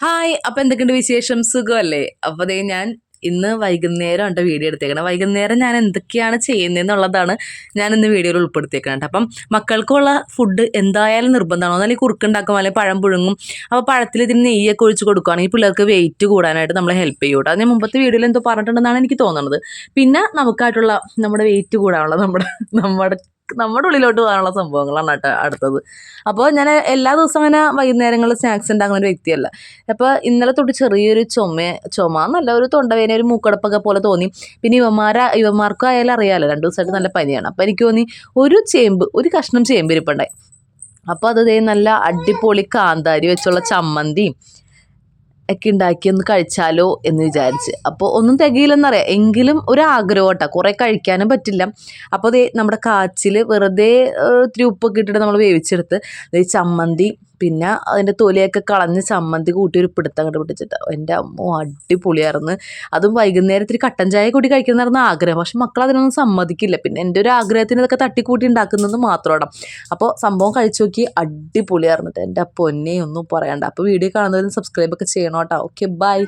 Hi അപ്പൊ എന്തൊക്കെയുണ്ട് വിശേഷം? സുഖമല്ലേ? അപ്പൊ അതേ ഞാൻ ഇന്ന് വൈകുന്നേരം ഉണ്ട് വീഡിയോ എടുത്തേക്കണം. വൈകുന്നേരം ഞാൻ എന്തൊക്കെയാണ് ചെയ്യുന്നതെന്നുള്ളതാണ് ഞാൻ ഇന്ന് വീഡിയോയിൽ ഉൾപ്പെടുത്തിയേക്കണം അപ്പം മക്കൾക്കുള്ള ഫുഡ് എന്തായാലും നിർബന്ധമാണോ? അല്ലെങ്കിൽ കുറുക്കുണ്ടാക്കും അല്ലെങ്കിൽ പഴം പുഴുങ്ങും? അപ്പോൾ പഴത്തിൽ ഇതിന് നെയ്യൊക്കെ ഒഴിച്ച് കൊടുക്കുകയാണെങ്കിൽ പിള്ളേർക്ക് വെയിറ്റ് കൂടാനായിട്ട് നമ്മളെ ഹെൽപ്പ് ചെയ്യും കേട്ടോ അത് ഞാൻ മുമ്പത്തെ വീഡിയോയിൽ എന്തോ പറഞ്ഞിട്ടുണ്ടെന്നാണ് എനിക്ക് തോന്നുന്നത് പിന്നെ നമുക്കായിട്ടുള്ള നമ്മുടെ വെയിറ്റ് കൂടാനുള്ള നമ്മുടെ നമ്മുടെ നമ്മുടെ ഉള്ളിലോട്ട് പോകാനുള്ള സംഭവങ്ങളാണ് കേട്ടോ അടുത്തത്. അപ്പോൾ ഞാൻ എല്ലാ ദിവസവും അങ്ങനെ വൈകുന്നേരങ്ങളിൽ സ്നാക്സ് ഉണ്ടാക്കുന്ന ഒരു വ്യക്തിയല്ല. അപ്പോൾ ഇന്നലെ തൊട്ട് ചെറിയൊരു ചുമ ചുമ എന്നല്ല ഒരു തൊണ്ടവേന ഒരു മൂക്കടപ്പൊക്കെ പോലെ തോന്നി. പിന്നെ ഇവന്മാരെ ഇവന്മാർക്കും ആയാലും അറിയാമല്ലോ രണ്ട് ദിവസമായിട്ട് നല്ല പനിയാണ്. അപ്പോൾ എനിക്ക് തോന്നി ഒരു ചേമ്പ് ഒരു കഷ്ണം ചേമ്പ് ഇരിപ്പുണ്ടായി അപ്പോൾ അത് നല്ല അടിപൊളി കാന്താരി വെച്ചുള്ള ചമ്മന്തിയും ഒക്കെ ഉണ്ടാക്കി ഒന്ന് കഴിച്ചാലോ എന്ന് വിചാരിച്ച്. അപ്പോൾ ഒന്നും തികയില്ലെന്നറിയാം. എങ്കിലും ഒരു ആഗ്രഹം കേട്ടോ കുറേ കഴിക്കാനും പറ്റില്ല. അപ്പോൾ നമ്മുടെ കാച്ചിൽ വെറുതെ ഇത്തിരി ഉപ്പൊക്കെ ഇട്ടിട്ട് നമ്മൾ വേവിച്ചെടുത്ത് ചമ്മന്തി പിന്നെ അതിന്റെ തൊലിയൊക്കെ കളഞ്ഞ് ചമ്മന്തി കൂട്ടി ഒരു പിടുത്തം കണ്ട് പിടിച്ചിട്ട് എന്റെ അമ്മ അടിപൊളിയായിരുന്നു. അതും വൈകുന്നേരത്തിൽ കട്ടൻ ചായ കൂടി കഴിക്കുന്നതായിരുന്നു ആഗ്രഹം. പക്ഷെ മക്കൾ അതിനൊന്നും സമ്മതിക്കില്ല. പിന്നെ എന്റെ ഒരു ആഗ്രഹത്തിന് ഇതൊക്കെ തട്ടിക്കൂട്ടി ഉണ്ടാക്കുന്നത് മാത്രമാണ്. അപ്പോൾ സംഭവം കഴിച്ചു നോക്കി അടിപൊളിയായിരുന്നു എന്റെ പൊന്നെ ഒന്നും പറയണ്ട. അപ്പോൾ വീഡിയോ കാണുന്നവരും സബ്സ്ക്രൈബ് ഒക്കെ ചെയ്യണം കേട്ടോ. Okay bye